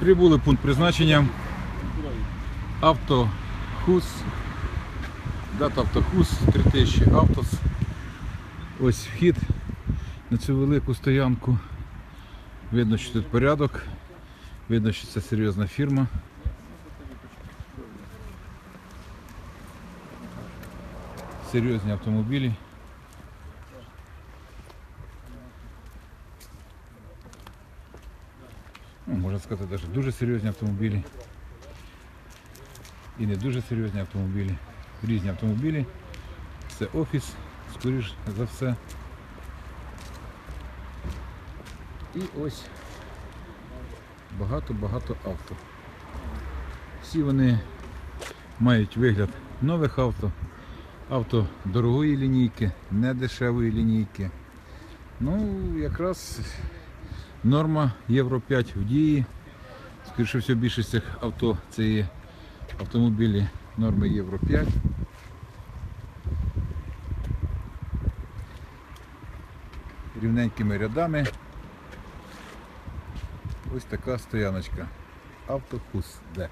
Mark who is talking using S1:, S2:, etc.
S1: Прибули пункт призначення. Автохус. Дата автохус 3000 автос. Ось вхід на цю велику стоянку. Видно, що тут порядок. Видно, що це серйозна фірма. Серйозні автомобілі. Ну, можна сказати, навіть дуже серйозні автомобілі. І не дуже серйозні автомобілі. Різні автомобілі. Це офіс, скоріш за все. І ось багато-багато авто. Всі вони мають вигляд нових авто, авто дорогої лінійки, не дешевої лінійки. Ну, якраз норма Євро 5 в дії. Скоріше всього, більшість цих авто це є автомобілі норми Євро 5. Рівненькими рядами. Ось така стояночка. Автохус Д.